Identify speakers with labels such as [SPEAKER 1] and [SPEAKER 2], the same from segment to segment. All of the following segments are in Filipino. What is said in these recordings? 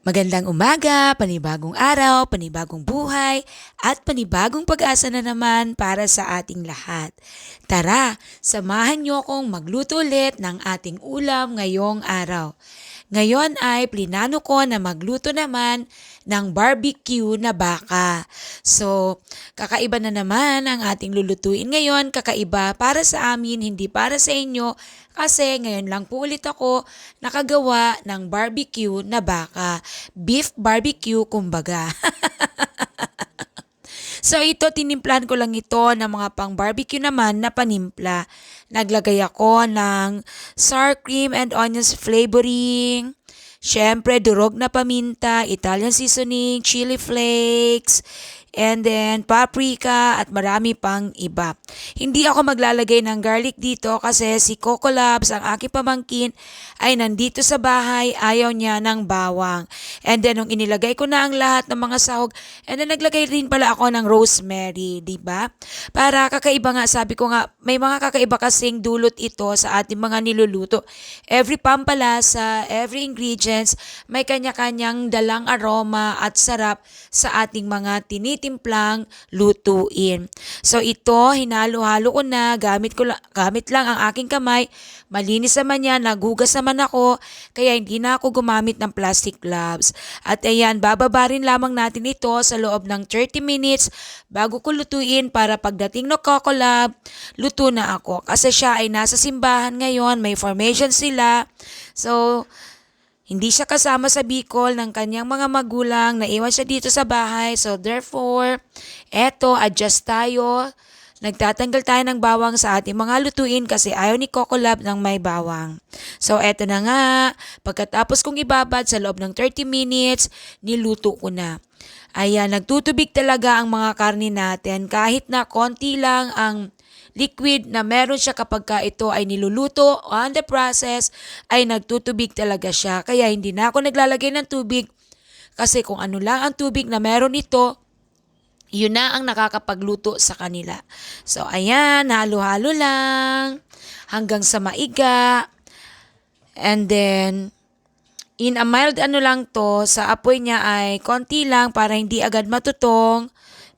[SPEAKER 1] Magandang umaga, panibagong araw, panibagong buhay, at panibagong pag-asa na naman para sa ating lahat. Tara, samahan niyo akong magluto ulit ng ating ulam ngayong araw. Ngayon ay plinano ko na magluto naman ng barbecue na baka. So, kakaiba na naman ang ating lulutuin ngayon. Kakaiba para sa amin, hindi para sa inyo. Kasi ngayon lang po ulit ako nakagawa ng barbecue na baka. Beef barbecue kumbaga. So ito, tinimplahan ko lang ito ng mga pang barbecue naman na panimpla. Naglagay ako ng sour cream and onions flavoring. Siyempre, durog na paminta, Italian seasoning, chili flakes, and then paprika at marami pang iba. Hindi ako maglalagay ng garlic dito kasi si Coco Labs, ang aking pamangkin, ay nandito sa bahay, ayaw niya ng bawang. And then, nung inilagay ko na ang lahat ng mga sahog, and then naglagay rin pala ako ng rosemary, di ba? Para kakaiba nga, sabi ko nga, may mga kakaiba kasing dulot ito sa ating mga niluluto. Every pampalasa, every ingredients, may kanya-kanyang dalang aroma at sarap sa ating mga tinitimplang lutuin. So ito, hinalo-halo ko na, gamit, ko, la- gamit lang ang aking kamay, malinis naman yan, nagugas naman ako, kaya hindi na ako gumamit ng plastic gloves. At ayan, bababa rin lamang natin ito sa loob ng 30 minutes bago ko lutuin para pagdating ng Coco Lab, luto na ako. Kasi siya ay nasa simbahan ngayon, may formation sila. So, hindi siya kasama sa Bicol ng kanyang mga magulang, naiwan siya dito sa bahay. So therefore, eto, adjust tayo. Nagtatanggal tayo ng bawang sa ating mga lutuin kasi ayaw ni Coco Lab ng may bawang. So eto na nga, pagkatapos kong ibabad sa loob ng 30 minutes, niluto ko na. Ayan, nagtutubig talaga ang mga karne natin kahit na konti lang ang liquid na meron siya kapag ka ito ay niluluto on the process ay nagtutubig talaga siya. Kaya hindi na ako naglalagay ng tubig kasi kung ano lang ang tubig na meron ito, yun na ang nakakapagluto sa kanila. So ayan, halo-halo lang hanggang sa maiga. And then, in a mild ano lang to, sa apoy niya ay konti lang para hindi agad matutong.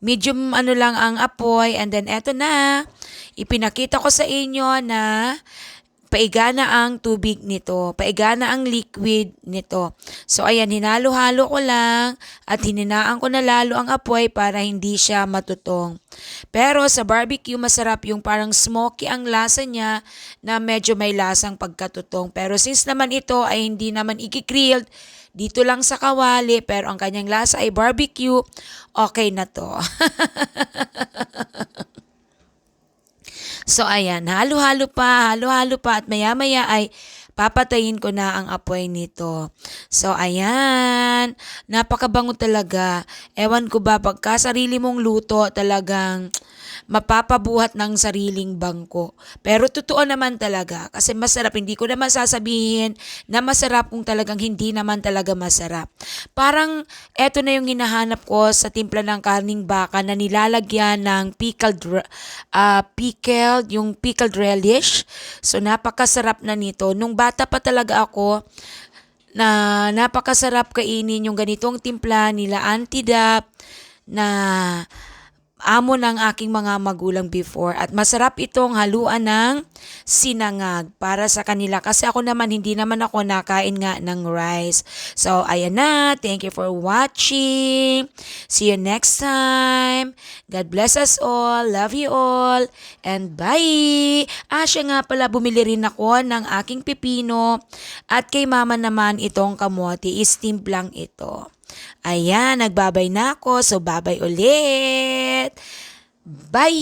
[SPEAKER 1] Medium ano lang ang apoy and then eto na, ipinakita ko sa inyo na paiga na ang tubig nito, paiga na ang liquid nito. So ayan, hinalo-halo ko lang at hininaan ko na lalo ang apoy para hindi siya matutong. Pero sa barbecue, masarap yung parang smoky ang lasa niya na medyo may lasang pagkatutong. Pero since naman ito ay hindi naman ikikrilled, dito lang sa kawali, pero ang kanyang lasa ay barbecue, okay na to. So ayan, halo-halo pa, halo-halo pa at maya-maya ay papatayin ko na ang apoy nito. So ayan, napakabango talaga. Ewan ko ba, pagka sarili mong luto talagang mapapabuhat ng sariling bangko. Pero totoo naman talaga kasi masarap. Hindi ko naman sasabihin na masarap kung talagang hindi naman talaga masarap. Parang eto na yung hinahanap ko sa timpla ng karning baka na nilalagyan ng pickled, uh, pickled, yung pickled relish. So napakasarap na nito. Nung bata pa talaga ako, na napakasarap kainin yung ganitong timpla nila Auntie Dap na amo ng aking mga magulang before at masarap itong haluan ng sinangag para sa kanila kasi ako naman hindi naman ako nakain nga ng rice. So ayan na, thank you for watching. See you next time. God bless us all. Love you all. And bye! Ah, siya nga pala, bumili rin ako ng aking pipino at kay mama naman itong kamote. Steam lang ito. Ayan, nagbabay na ako. So, babay ulit. Bye!